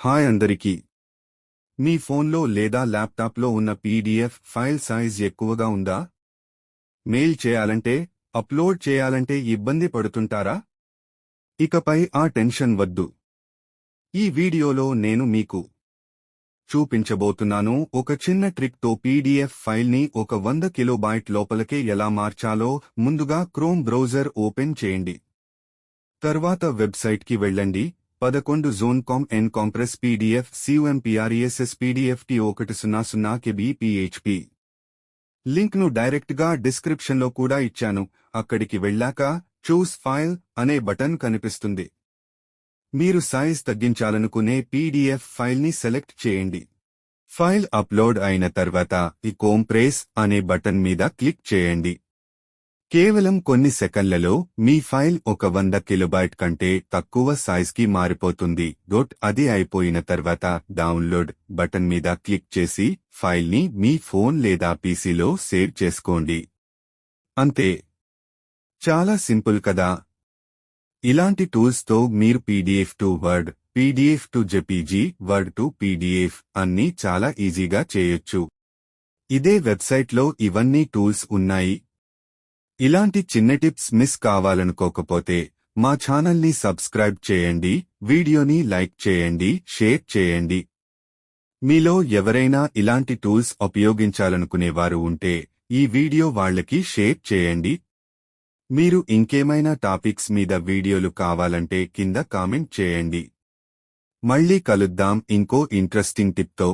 Hi అందరికీ. మీ ఫోన్లో లేదా ల్యాప్టాప్లో ఉన్న పీడీఎఫ్ ఫైల్ సైజ్ ఎక్కువగా ఉందా? మెయిల్ చేయాలంటే అప్లోడ్ చేయాలంటే ఇబ్బంది పడుతుంటారా? ఇకపై ఆ టెన్షన్ వద్దు. ఈ వీడియోలో నేను మీకు చూపించబోతున్నాను ఒక చిన్న ట్రిక్తో పీడీఎఫ్ ఫైల్ని ఒక వంద కిలోబైట్ లోపలకే ఎలా మార్చాలో ముందుగా క్రోమ్ బ్రౌజర్ ఓపెన్ చేయండి. తర్వాత వెబ్సైట్కి వెళ్ళండి. పదకొండు జోన్ కామ్ ఎన్ కాంప్రెస్ పీడీఎఫ్ సియుఎంపీఆర్ఈఎస్ఎస్ పీడీఎఫ్ టి ఒకటి సున్నా సున్నా కెబి లింక్ను లింక్ను డైరెక్ట్గా కూడా ఇచ్చాను. అక్కడికి వెళ్ళాక చూస్ ఫైల్ అనే బటన్ కనిపిస్తుంది. మీరు సైజ్ తగ్గించాలనుకునే పీడీఎఫ్ ఫైల్ని సెలెక్ట్ చేయండి. ఫైల్ అప్లోడ్ అయిన తర్వాత ఈ కోంప్రెస్ అనే బటన్ మీద క్లిక్ చేయండి. కేవలం కొన్ని సెకన్లలో మీ ఫైల్ ఒక వంద కిలోబైట్ కంటే తక్కువ సైజ్కి మారిపోతుంది. డోట్ అది అయిపోయిన తర్వాత డౌన్లోడ్ బటన్ మీద క్లిక్ చేసి ఫైల్ని మీ ఫోన్ లేదా పీసీలో సేవ్ చేసుకోండి. అంతే. చాలా సింపుల్ కదా. ఇలాంటి టూల్స్తో మీరు PDF to word PDF to JPG word to PDF అన్నీ చాలా ఈజీగా చేయొచ్చు. ఇదే వెబ్సైట్లో ఇవన్నీ టూల్స్ ఉన్నాయి. ఇలాంటి చిన్న టిప్స్ మిస్ కావాలనుకోకపోతే మా ఛానల్ని సబ్స్క్రైబ్ చేయండి వీడియోని లైక్ చేయండి షేర్ చేయండి. మీలో ఎవరైనా ఇలాంటి టూల్స్ ఉపయోగించాలనుకునేవారు ఉంటే ఈ వీడియో వాళ్ళకి షేర్ చేయండి. మీరు ఇంకేమైనా టాపిక్స్ మీద వీడియోలు కావాలంటే కింద కామెంట్ చేయండి. మళ్ళీ కలుద్దాం ఇంకో ఇంట్రెస్టింగ్ టిప్తో.